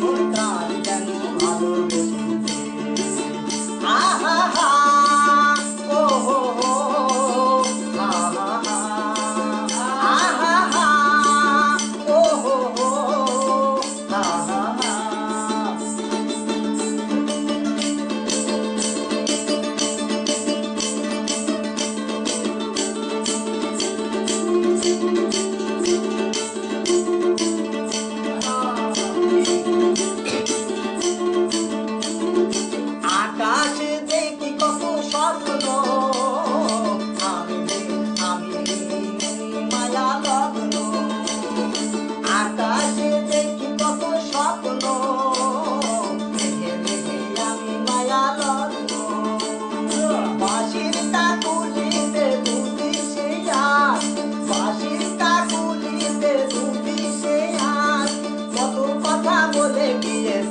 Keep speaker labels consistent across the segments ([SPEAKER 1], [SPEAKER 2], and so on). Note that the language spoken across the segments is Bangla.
[SPEAKER 1] morning.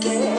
[SPEAKER 1] day.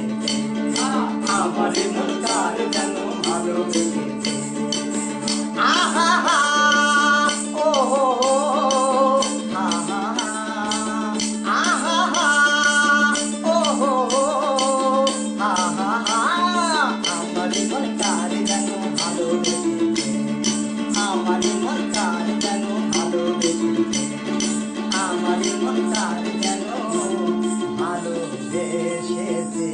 [SPEAKER 1] ভালোবেসেছে